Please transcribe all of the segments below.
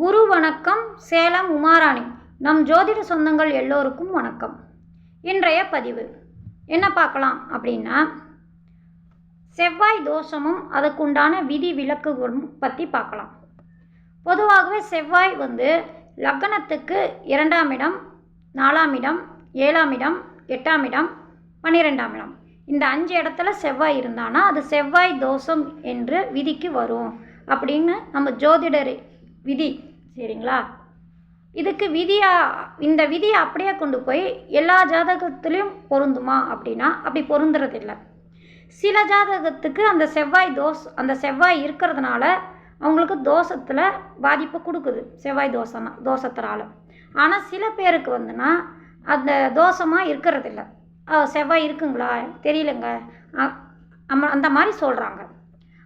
குரு வணக்கம் சேலம் உமாராணி. நம் ஜோதிட சொந்தங்கள் எல்லோருக்கும் வணக்கம். இன்றைய பதிவு. என்ன பார்க்கலாம் அப்படின்னா செவ்வாய் தோஷமும் அதுக்குண்டான விதி விலக்குகளும் பற்றி பார்க்கலாம். பொதுவாகவே செவ்வாய் வந்து லக்னத்துக்கு இரண்டாம் இடம் நாலாம் இடம் ஏழாம் இடம் எட்டாம் இடம் பன்னிரெண்டாம் இடம். இந்த அஞ்சு இடத்துல செவ்வாய் இருந்தானா அது செவ்வாய் தோஷம் என்று விதிக்கு வரும் அப்படின்னு நம்ம ஜோதிடர் விதி. சரிங்களா? இதுக்கு விதியா இந்த விதியை அப்படியே கொண்டு போய் எல்லா ஜாதகத்துலேயும் பொருந்துமா அப்படின்னா அப்படி பொருந்துறதில்லை. சில ஜாதகத்துக்கு அந்த செவ்வாய் தோஸ் அந்த செவ்வாய் இருக்கிறதுனால அவங்களுக்கு தோஷத்தில் பாதிப்பு கொடுக்குது. செவ்வாய் தோசைனா தோஷத்தினால. ஆனால் சில பேருக்கு வந்துன்னா அந்த தோஷமாக இருக்கிறதில்ல. செவ்வாய் இருக்குங்களா? தெரியலங்க. அம்ம அந்த மாதிரி சொல்கிறாங்க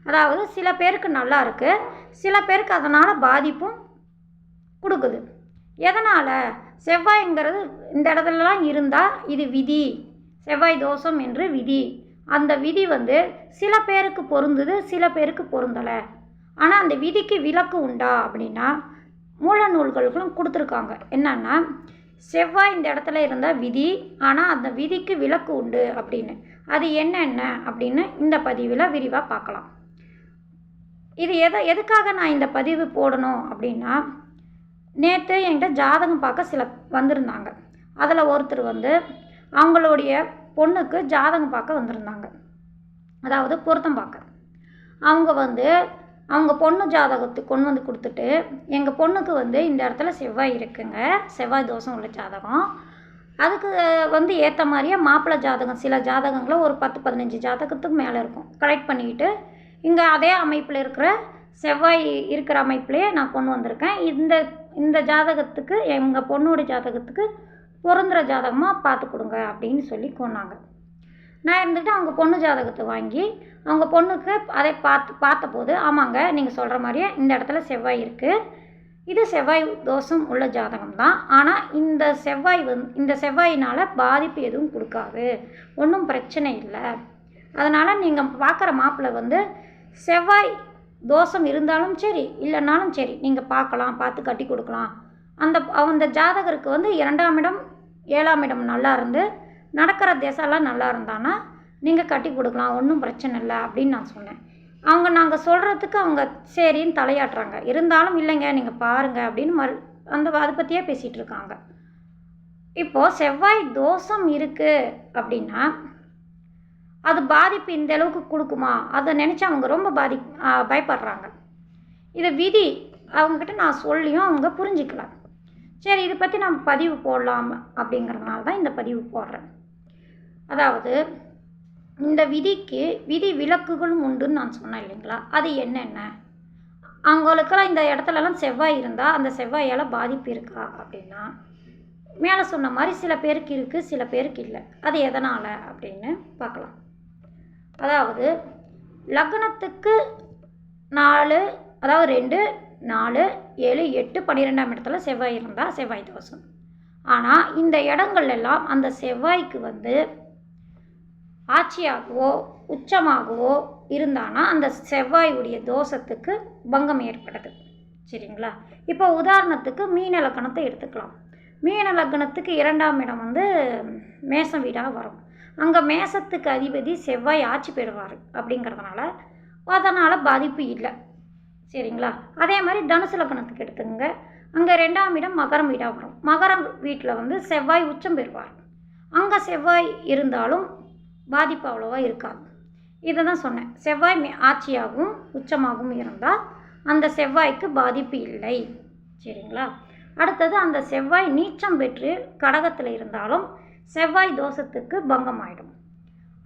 அதாவது சில பேருக்கு நல்லா இருக்குது சில பேருக்கு அதனால் பாதிப்பும் கொடுக்குது. எதனால்? செவ்வாய்ங்கிறது இந்த இடத்துலலாம் இருந்தால் இது விதி. செவ்வாய் தோஷம் என்று விதி. அந்த விதி வந்து சில பேருக்கு பொருந்துது சில பேருக்கு பொருந்தலை. ஆனால் அந்த விதிக்கு விலக்கு உண்டா அப்படின்னா மூல நூல்களுக்கும் கொடுத்துருக்காங்க. என்னென்னா செவ்வாய் இந்த இடத்துல இருந்தால் விதி ஆனால் அந்த விதிக்கு விலக்கு உண்டு அப்படின்னு. அது என்னென்ன அப்படின்னு இந்த பதிவில் விரிவாக பார்க்கலாம். இது எதை எதுக்காக நான் இந்த பதிவு போடணும் அப்படின்னா நேற்று என்கிட்ட ஜாதகம் பார்க்க சில வந்திருந்தாங்க. அதில் ஒருத்தர் வந்து அவங்களுடைய பொண்ணுக்கு ஜாதகம் பார்க்க வந்திருந்தாங்க. அதாவது பொருத்தம் பார்க்க. அவங்க வந்து அவங்க பொண்ணு ஜாதகத்துக்கு கொண்டு வந்து கொடுத்துட்டு எங்கள் பொண்ணுக்கு வந்து இந்த இடத்துல செவ்வாய் இருக்குங்க செவ்வாய் தோஷம் உள்ள ஜாதகம். அதுக்கு வந்து ஏற்ற மாதிரியே மாப்பிள்ளை ஜாதகம் சில ஜாதகங்களில் ஒரு பத்து பதினஞ்சு ஜாதகத்துக்கு மேலே இருக்கும். கலெக்ட் பண்ணிக்கிட்டு இங்கே அதே அமைப்பில் இருக்கிற செவ்வாய் இருக்கிற அமைப்பிலேயே நான் கொண்டு வந்திருக்கேன். இந்த இந்த ஜாதகத்துக்கு எங்கள் பொண்ணோட ஜாதகத்துக்கு பொருந்துகிற ஜாதகமாக பார்த்து கொடுங்க அப்படின்னு சொல்லி கொண்டாங்க. நான் இருந்துட்டு அவங்க பொண்ணு ஜாதகத்தை வாங்கி அவங்க பொண்ணுக்கு அதை பார்த்து பார்த்தபோது ஆமாங்க நீங்கள் சொல்கிற மாதிரியே இந்த இடத்துல செவ்வாய் இருக்குது இது செவ்வாய் தோஷம் உள்ள ஜாதகம் தான். ஆனால் இந்த செவ்வாய் வந்து இந்த செவ்வாயினால் பாதிப்பு எதுவும் கொடுக்காது. ஒன்றும் பிரச்சனை இல்லை. அதனால் நீங்கள் பார்க்குற மாப்பிள்ளை வந்து செவ்வாய் தோஷம் இருந்தாலும் சரி இல்லைனாலும் சரி நீங்கள் பார்க்கலாம் பார்த்து கட்டி கொடுக்கலாம். அந்த அந்த ஜாதகருக்கு வந்து இரண்டாம் இடம் ஏழாம் இடம் நல்லா இருந்து நடக்கிற திசைலாம் நல்லா இருந்தானா நீங்கள் கட்டி கொடுக்கலாம் ஒன்றும் பிரச்சனை இல்லை அப்படின்னு நான் சொன்னேன். அவங்க நாங்கள் சொல்கிறதுக்கு அவங்க சரின்னு தலையாட்டுறாங்க. இருந்தாலும் இல்லைங்க நீங்கள் பாருங்கள் அப்படின்னு மறு அந்த அதை பற்றியே பேசிகிட்டு இருக்காங்க. இப்போது செவ்வாய் தோஷம் இருக்குது அப்படின்னா அது பாதிப்பு இந்த அளவுக்கு கொடுக்குமா? அதை நினச்சி அவங்க ரொம்ப பாதி பயப்படுறாங்க. இது விதி அவங்கக்கிட்ட நான் சொல்லியும் அவங்க புரிஞ்சிக்கல. சரி இதை பற்றி நம்ம பதிவு போடலாம் அப்படிங்கிறதுனால தான் இந்த பதிவு போடுறேன். அதாவது இந்த விதிக்கு விதி விலக்குகளும் உண்டுன்னு நான் சொன்னேன் இல்லைங்களா? அது என்னென்ன? அவங்களுக்கெல்லாம் இந்த இடத்துலலாம் செவ்வாய் இருந்தால் அந்த செவ்வாயால் பாதிப்பு இருக்கா அப்படின்னா மேலே சொன்ன மாதிரி சில பேருக்கு இருக்குது சில பேருக்கு இல்லை. அது எதனால் அப்படின்னு பார்க்கலாம். அதாவது லக்னத்துக்கு நாலு அதாவது ரெண்டு நாலு ஏழு எட்டு பன்னிரெண்டாம் இடத்துல செவ்வாய் இருந்தால் செவ்வாய் தோஷம். ஆனால் இந்த இடங்கள் எல்லாம் அந்த செவ்வாய்க்கு வந்து ஆட்சியாகவோ உச்சமாகவோ இருந்தானா அந்த செவ்வாயுடைய தோஷத்துக்கு பங்கம் ஏற்படுது. சரிங்களா? இப்போ உதாரணத்துக்கு மீன லக்கணத்தை எடுத்துக்கலாம். மீன லக்கணத்துக்கு இரண்டாம் இடம் வந்து மேசம் வீடாக வரும். அங்கே மேசத்துக்கு அதிபதி செவ்வாய் ஆட்சி பெறுவார் அப்படிங்கிறதுனால அதனால் பாதிப்பு இல்லை. சரிங்களா? அதே மாதிரி தனுசு லக்னத்துக்கு எடுத்துங்க அங்கே ரெண்டாம் இடம் மகரம் வீடாக வரும். மகரம் வீட்டில் வந்து செவ்வாய் உச்சம் பெறுவார். அங்கே செவ்வாய் இருந்தாலும் பாதிப்பு அவ்வளோவா இருக்காது. இதை தான் சொன்னேன். செவ்வாய் மே- ஆட்சியாகவும் உச்சமாகவும் இருந்தால் அந்த செவ்வாய்க்கு பாதிப்பு இல்லை. சரிங்களா? அடுத்தது அந்த செவ்வாய் நீச்சம் பெற்று கடகத்தில் இருந்தாலும் செவ்வாய் தோஷத்துக்கு பங்கம் ஆகிடும்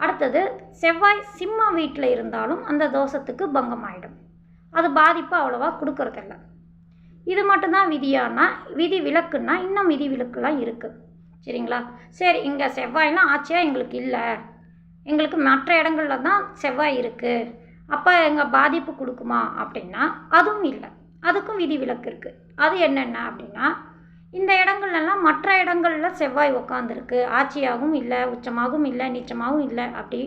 அடுத்தது செவ்வாய் சிம்ம வீட்டில் இருந்தாலும் அந்த தோஷத்துக்கு பங்கம் ஆகிடும் அது பாதிப்பு அவ்வளோவா கொடுக்கறதில்ல. இது மட்டும்தான் விதியானா விதி விலக்குன்னா இன்னும் விதி விலக்குலாம் இருக்குது சரிங்களா? சரி இங்கே செவ்வாய்லாம் ஆட்சியாக எங்களுக்கு இல்லை. எங்களுக்கு மற்ற இடங்கள்ல தான் செவ்வாய் இருக்குது அப்போ எங்கள் பாதிப்பு கொடுக்குமா அப்படின்னா அதுவும் இல்லை. அதுக்கும் விதி விலக்கு இருக்குது அது என்னென்ன அப்படின்னா இந்த இடங்கள்லாம் மற்ற இடங்கள்ல செவ்வாய் உட்காந்துருக்கு ஆட்சியாகவும் இல்லை உச்சமாகவும் இல்லை நீச்சமாகவும் இல்லை அப்படி.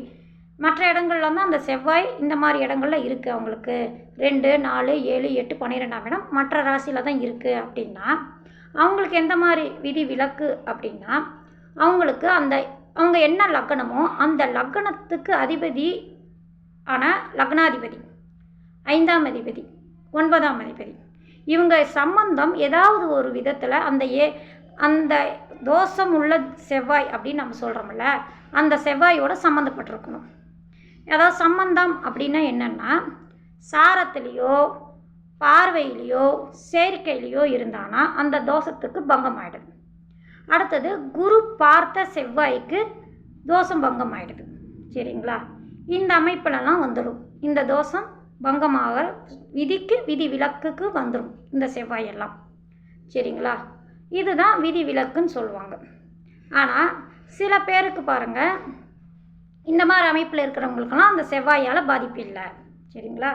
மற்ற இடங்கள்ல தான் அந்த செவ்வாய் இந்த மாதிரி இடங்கள்ல இருக்குது அவங்களுக்கு. ரெண்டு நாலு ஏழு எட்டு பன்னிரெண்டாம் இடம் மற்ற ராசியில் தான் இருக்குது அப்படின்னா அவங்களுக்கு எந்த மாதிரி விதி விலக்கு அப்படின்னா அவங்களுக்கு அந்த அவங்க என்ன லக்னமோ அந்த லக்னத்துக்கு அதிபதி ஆன லக்னாதிபதி ஐந்தாம் அதிபதி ஒன்பதாம் அதிபதி. இவங்க சம்பந்தம் ஏதாவது ஒரு விதத்தில் அந்த ஏ அந்த தோஷம் உள்ள செவ்வாய் அப்படின்னு நம்ம சொல்கிறோம்ல அந்த செவ்வாயோட சம்மந்தப்பட்டிருக்கணும் அதாவது சம்பந்தம் அப்படின்னா என்னென்னா சாரத்துலேயோ பார்வையிலையோ சேர்க்கையிலையோ இருந்தானா அந்த தோஷத்துக்கு பங்கம் ஆயிடுது அடுத்தது குரு பார்த்த செவ்வாய்க்கு தோஷம் பங்கம் ஆயிடுது சரிங்களா? இந்த அமைப்பிலலாம் வந்துடும் இந்த தோஷம் பங்கமாக விதிக்கு விதி விலக்குக்கு வந்துடும் இந்த செவ்வாயெல்லாம். சரிங்களா? இதுதான் விதி விலக்குன்னு சொல்லுவாங்க. ஆனால் சில பேருக்கு பாருங்கள் இந்த மாதிரி அமைப்பில் இருக்கிறவங்களுக்கெல்லாம் அந்த செவ்வாயால் பாதிப்பு இல்லை. சரிங்களா?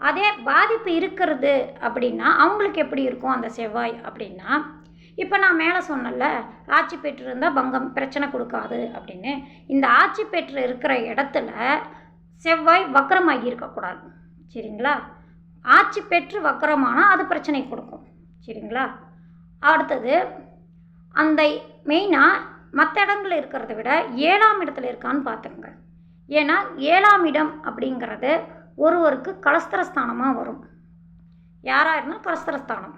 அதே பாதிப்பு இருக்கிறது அப்படின்னா அவங்களுக்கு எப்படி இருக்கும் அந்த செவ்வாய் அப்படின்னா இப்போ நான் மேலே சொன்னேன்ல ஆட்சி பெற்று இருந்தால் பங்கம் பிரச்சனை கொடுக்காது அப்படின்னு. இந்த ஆட்சி பெற்று இருக்கிற இடத்துல செவ்வாய் வக்கரமாகி இருக்கக்கூடாது. சரிங்களா? ஆட்சி பெற்று வக்கரமானால் அது பிரச்சனை கொடுக்கும். சரிங்களா? அடுத்தது அந்த மெயினாக மற்ற இடங்களில் இருக்கிறத விட ஏழாம் இடத்துல இருக்கான்னு பார்த்துங்க ஏன்னா ஏழாம் இடம் அப்படிங்கிறது ஒருவருக்கு கலஸ்தரஸ்தானமாக வரும். யாராக இருந்தாலும் கலஸ்தரஸ்தானம்.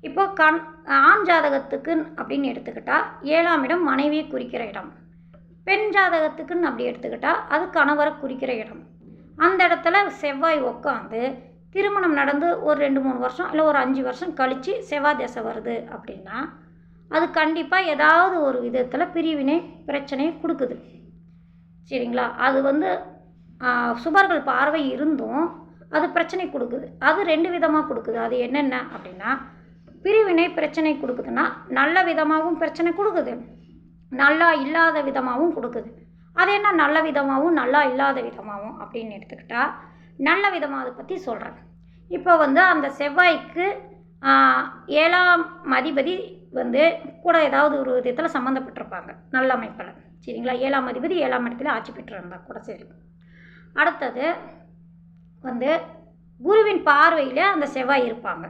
இப்போ கண் ஆண் ஜாதகத்துக்கு அப்படின்னு எடுத்துக்கிட்டால் ஏழாம் இடம் மனைவியை குறிக்கிற இடம். பெண் ஜாதகத்துக்குன்னு அப்படி எடுத்துக்கிட்டால் அது கணவரை குறிக்கிற இடம். அந்த இடத்துல செவ்வாய் உட்காந்து திருமணம் நடந்து ஒரு ரெண்டு மூணு வருஷம் இல்லை ஒரு அஞ்சு வருஷம் கழித்து செவ்வாய் தசை வருது அப்படின்னா அது கண்டிப்பாக ஏதாவது ஒரு விதத்தில் பிரிவினை பிரச்சனையை கொடுக்குது. சரிங்களா? அது வந்து சுபர்கள் பார்வை இருந்தும் அது பிரச்சனை கொடுக்குது. அது ரெண்டு விதமாக கொடுக்குது. அது என்னென்ன அப்படின்னா பிரிவினை பிரச்சனை கொடுக்குதுன்னா நல்ல விதமாகவும் பிரச்சனை கொடுக்குது. நல்லா இல்லாத விதமாகவும் கொடுக்குது. அது என்ன நல்ல விதமாகவும் நல்லா இல்லாத விதமாகவும் அப்படின்னு எடுத்துக்கிட்டால் நல்ல விதமாக அதை பற்றி சொல்கிறேன் இப்போ வந்து அந்த செவ்வாய்க்கு ஏழாம் அதிபதி வந்து கூட ஏதாவது ஒரு விதத்தில் சம்மந்தப்பட்டிருப்பாங்க நல்ல அமைப்பில். சரிங்களா? ஏழாம் அதிபதி ஏழாம் இடத்துல ஆட்சி பெற்றிருந்தா கூட சரி. அடுத்தது வந்து குருவின் பார்வையில் அந்த செவ்வாய் இருப்பாங்க.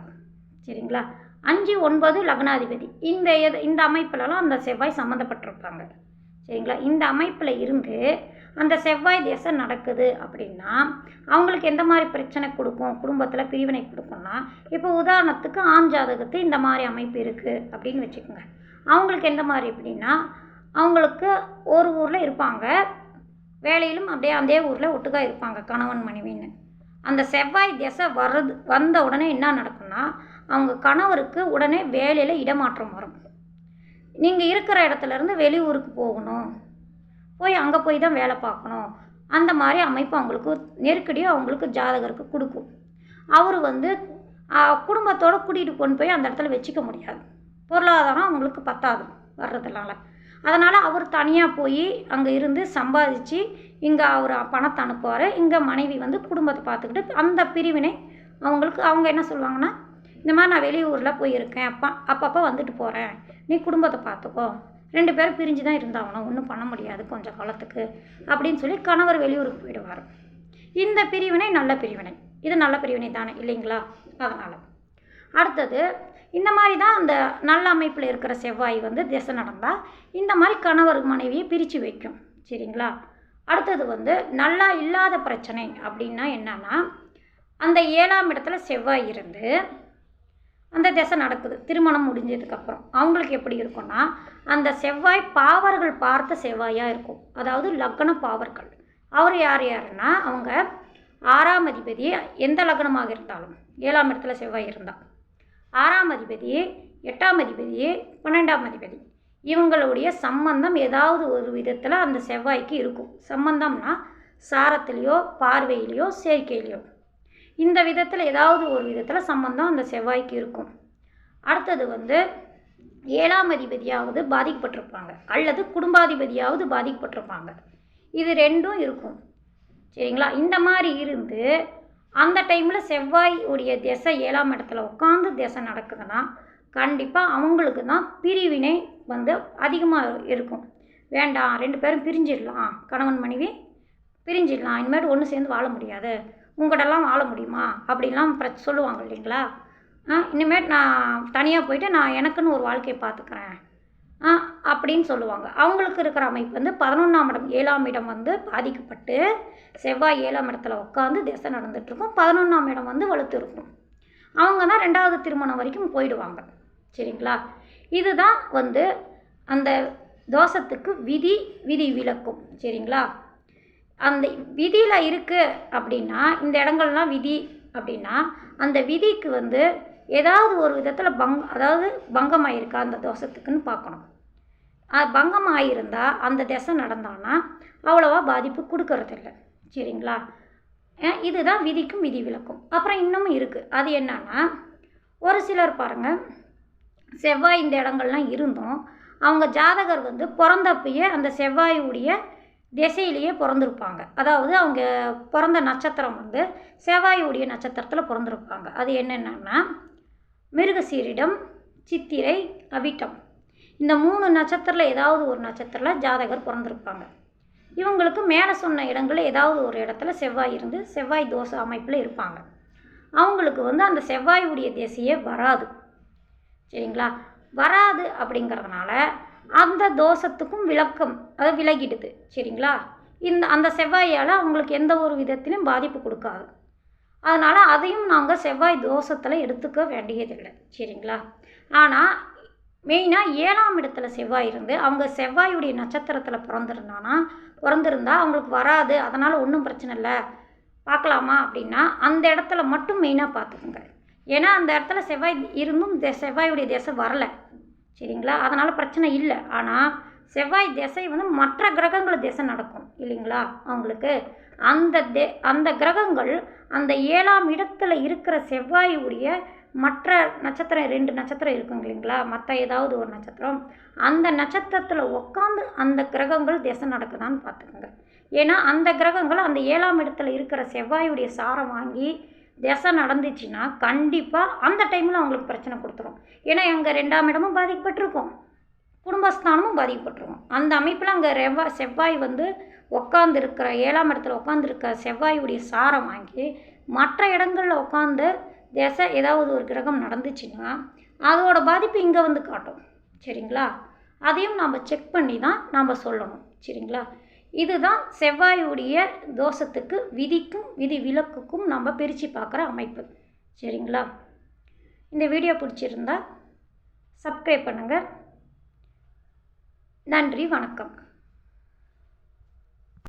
சரிங்களா? அஞ்சு ஒன்பது லக்னாதிபதி. இந்த எது இந்த அமைப்புலலாம் அந்த செவ்வாய் சம்மந்தப்பட்டிருப்பாங்க சரிங்களா? இந்த அமைப்பில் இருந்து அந்த செவ்வாய் தேசம் நடக்குது அப்படின்னா அவங்களுக்கு எந்த மாதிரி பிரச்சனை கொடுக்கும்? குடும்பத்தில் பிரிவினை கொடுக்கும்னா இப்போ உதாரணத்துக்கு ஆண் ஜாதகத்து இந்த மாதிரி அமைப்பு இருக்குது அப்படின்னு வச்சுக்கோங்க. அவங்களுக்கு எந்த மாதிரி அப்படின்னா அவங்களுக்கு ஒரு ஊரில் இருப்பாங்க. வேலையிலும் அப்படியே அதே ஊரில் ஒட்டுக்கா இருப்பாங்க கணவன் மனைவின்னு. அந்த செவ்வாய் திசை வர்றது வந்த உடனே என்ன நடக்கும்னா அவங்க கணவருக்கு உடனே வேலையில் இடமாற்றம் வரும். நீங்கள் இருக்கிற இடத்துலேருந்து வெளியூருக்கு போகணும். போய் அங்கே போய் தான் வேலை பார்க்கணும். அந்த மாதிரி அமைப்பு அவங்களுக்கு நெருக்கடியும் அவங்களுக்கு ஜாதகருக்கு கொடுக்கும். அவர் வந்து குடும்பத்தோடு கூட்டிகிட்டு கொண்டு போய் அந்த இடத்துல வச்சுக்க முடியாது. பொருளாதாரம் அவங்களுக்கு பத்தாது வர்றதுனால. அதனால் அவர் தனியாக போய் அங்கே இருந்து சம்பாதிச்சு இங்கே அவர் பணத்தை அனுப்புவார். இங்கே மனைவி வந்து குடும்பத்தை பார்த்துக்கிட்டு அந்த பிரிவினை அவங்களுக்கு அவங்க என்ன சொல்லுவாங்கன்னா இந்த மாதிரி நான் வெளியூரில் போயிருக்கேன். அப்பா அப்பப்போ வந்துட்டு போகிறேன் நீ குடும்பத்தை பார்த்துக்கோ. ரெண்டு பேரும் பிரிஞ்சு தான் இருந்தாகணும் ஒன்றும் பண்ண முடியாது கொஞ்சம் காலத்துக்கு அப்படின்னு சொல்லி கணவர் வெளியூருக்கு போயிடுவார். இந்த பிரிவினை நல்ல பிரிவினை. இது நல்ல பிரிவினை தானே இல்லைங்களா? அதனால். அடுத்தது இந்த மாதிரி தான் அந்த நல்ல அமைப்பில் இருக்கிற செவ்வாய் வந்து திசை நடந்தால் இந்த மாதிரி கணவர் மனைவியை பிரித்து வைக்கும். சரிங்களா? அடுத்தது வந்து நல்லா இல்லாத பிரச்சனை அப்படின்னா என்னன்னா அந்த ஏழாம் இடத்துல செவ்வாய் இருந்து அந்த திசை நடக்குது. திருமணம் முடிஞ்சதுக்கப்புறம். அவங்களுக்கு எப்படி இருக்கும்னா அந்த செவ்வாய் பாவர்கள் பார்த்த செவ்வாயாக இருக்கும். அதாவது லக்ன பாவர்கள். அவர் யார் யாருன்னா அவங்க ஆறாம் அதிபதி எந்த லக்னமாக இருந்தாலும் ஏழாம் இடத்துல செவ்வாய் இருந்தால் ஆறாம் அதிபதி எட்டாம் அதிபதி பன்னெண்டாம் அதிபதி. இவங்களுடைய சம்பந்தம் ஏதாவது ஒரு விதத்தில் அந்த செவ்வாய்க்கு இருக்கும். சம்பந்தம்னா சாரத்திலேயோ பார்வையிலையோ சேர்க்கையிலையோ. இந்த விதத்தில் ஏதாவது ஒரு விதத்தில் சம்பந்தம் அந்த செவ்வாய்க்கு இருக்கும். அடுத்தது வந்து ஏழாம் அதிபதியாவது பாதிக்கப்பட்டிருப்பாங்க. அல்லது குடும்பாதிபதியாவது பாதிக்கப்பட்டிருப்பாங்க. இது ரெண்டும் இருக்கும். சரிங்களா? இந்த மாதிரி இருந்து அந்த டைமில் செவ்வாய் உடைய திசை ஏழாம் இடத்துல உட்காந்து திசை நடக்குதுன்னா கண்டிப்பாக அவங்களுக்கு தான் பிரிவினை வந்து அதிகமாக இருக்கும். வேண்டாம் ரெண்டு பேரும் பிரிஞ்சிடலாம். கணவன் மனைவி பிரிஞ்சிடலாம். இனிமேட்டு ஒன்று சேர்ந்து வாழ முடியாது. உங்கள்கிட்டலாம் வாழ முடியுமா? அப்படின்லாம் பிர சொல்லுவாங்க இல்லைங்களா? ஆ இனிமேட் நான் தனியாக போயிட்டு நான் எனக்குன்னு ஒரு வாழ்க்கையை பார்த்துக்கிறேன். ஆ அப்படின்னு சொல்லுவாங்க. அவங்களுக்கு இருக்கிற அமைப்பு வந்து பதினொன்றாம் இடம் ஏழாம் இடம் வந்து பாதிக்கப்பட்டு செவ்வாய் ஏழாம் இடத்துல உட்காந்து திசை நடந்துகிட்ருக்கும் பதினொன்றாம் இடம் வந்து வலுத்து இருக்கும் அவங்க தான் ரெண்டாவது திருமணம் வரைக்கும் போயிடுவாங்க. சரிங்களா? இதுதான் வந்து அந்த தோஷத்துக்கு விதி விதி விலக்கும். சரிங்களா? அந்த விதியில் இருக்குது அப்படின்னா இந்த இடங்கள்லாம் விதி அப்படின்னா அந்த விதிக்கு வந்து ஏதாவது ஒரு விதத்தில் பங் அதாவது பங்கமாயிருக்கா அந்த தோஷத்துக்குன்னு பார்க்கணும். அது பங்கம் ஆகியிருந்தால் அந்த திசை நடந்தான்னா அவ்வளோவா பாதிப்பு கொடுக்கறதில்ல. சரிங்களா? இதுதான் விதிக்கும் விதி விளக்கும். அப்புறம் இன்னமும் இருக்குது அது என்னன்னா ஒரு சிலர் பாருங்கள் செவ்வாய் இந்த இடங்கள்லாம் இருந்தும் அவங்க ஜாதகர் வந்து பிறந்தப்பயே அந்த செவ்வாயுடைய திசையிலேயே பிறந்திருப்பாங்க. அதாவது அவங்க பிறந்த நட்சத்திரம் வந்து செவ்வாயுடைய நட்சத்திரத்தில் பிறந்திருப்பாங்க. அது என்னென்னா மிருகசீரிடம் சித்திரை அவிட்டம். இந்த மூணு நட்சத்திரத்தில் ஏதாவது ஒரு நட்சத்திரத்தில் ஜாதகர் பிறந்திருப்பாங்க. இவங்களுக்கு மேலே சொன்ன இடங்களில் ஏதாவது ஒரு இடத்துல செவ்வாய் இருந்து செவ்வாய் தோசை அமைப்பில் இருப்பாங்க. அவங்களுக்கு வந்து அந்த செவ்வாயுடைய திசையே வராது. சரிங்களா? வராது அப்படிங்கிறதுனால அந்த தோஷத்துக்கும் விளக்கம் அதை விலகிடுது. சரிங்களா? இந்த அந்த செவ்வாயால் அவங்களுக்கு எந்த ஒரு விதத்திலும் பாதிப்பு கொடுக்காது. அதனால் அதையும் நாங்கள் செவ்வாய் தோஷத்தில் எடுத்துக்க வேண்டியதில்லை சரிங்களா? ஆனால் மெயினாக ஏழாம் இடத்துல செவ்வாய் இருந்து அவங்க செவ்வாயுடைய நட்சத்திரத்தில் பிறந்திருந்தானா பிறந்திருந்தா அவங்களுக்கு வராது அதனால் ஒன்றும் பிரச்சனை இல்லை. பார்க்கலாமா அப்படின்னா அந்த இடத்துல மட்டும் மெயினாக பார்த்துக்குங்க ஏன்னா அந்த இடத்துல செவ்வாய் இருந்தும் செவ்வாயுடைய திசை வரலை. சரிங்களா? அதனால் பிரச்சனை இல்லை. ஆனால் செவ்வாய் திசை வந்து மற்ற கிரகங்கள் திசை நடக்கும் இல்லைங்களா? அவங்களுக்கு அந்த தே அந்த கிரகங்கள் அந்த ஏழாம் இடத்துல இருக்கிற செவ்வாயுடைய மற்ற நட்சத்திரம் ரெண்டு நட்சத்திரம் இருக்குங்க இல்லைங்களா? மற்ற ஏதாவது ஒரு நட்சத்திரம். அந்த நட்சத்திரத்தில் உட்காந்து அந்த கிரகங்கள் திசை நடக்குதான்னு பார்த்துக்கோங்க. ஏன்னா அந்த கிரகங்கள் அந்த ஏழாம் இடத்துல இருக்கிற செவ்வாயுடைய சாரம் வாங்கி திசை நடந்துச்சுன்னா கண்டிப்பாக அந்த டைமில் அவங்களுக்கு பிரச்சனை கொடுத்துரும். ஏன்னா எங்கள் ரெண்டாம் இடமும் பாதிக்கப்பட்டிருக்கும். குடும்பஸ்தானமும் பாதிக்கப்பட்டிருக்கும். அந்த அமைப்பில் அங்கே ரெவ்வா செவ்வாய் வந்து உட்காந்துருக்கிற ஏழாம் இடத்துல உட்காந்துருக்க செவ்வாயுடைய சாரம் வாங்கி மற்ற இடங்களில் உட்காந்து திசை ஏதாவது ஒரு கிரகம் நடந்துச்சுன்னா அதோட பாதிப்பு இங்கே வந்து காட்டும். சரிங்களா? அதையும் நாம் செக் பண்ணி தான் நாம் சொல்லணும். சரிங்களா? இதுதான் செவ்வாயுடைய தோஷத்துக்கு விதிக்கும் விதி விலக்குக்கும் நம்ம பிரித்து பார்க்குற அமைப்பு. சரிங்களா? இந்த வீடியோ பிடிச்சிருந்தா சப்ஸ்கிரைப் பண்ணுங்கள் நன்றி வணக்கம்.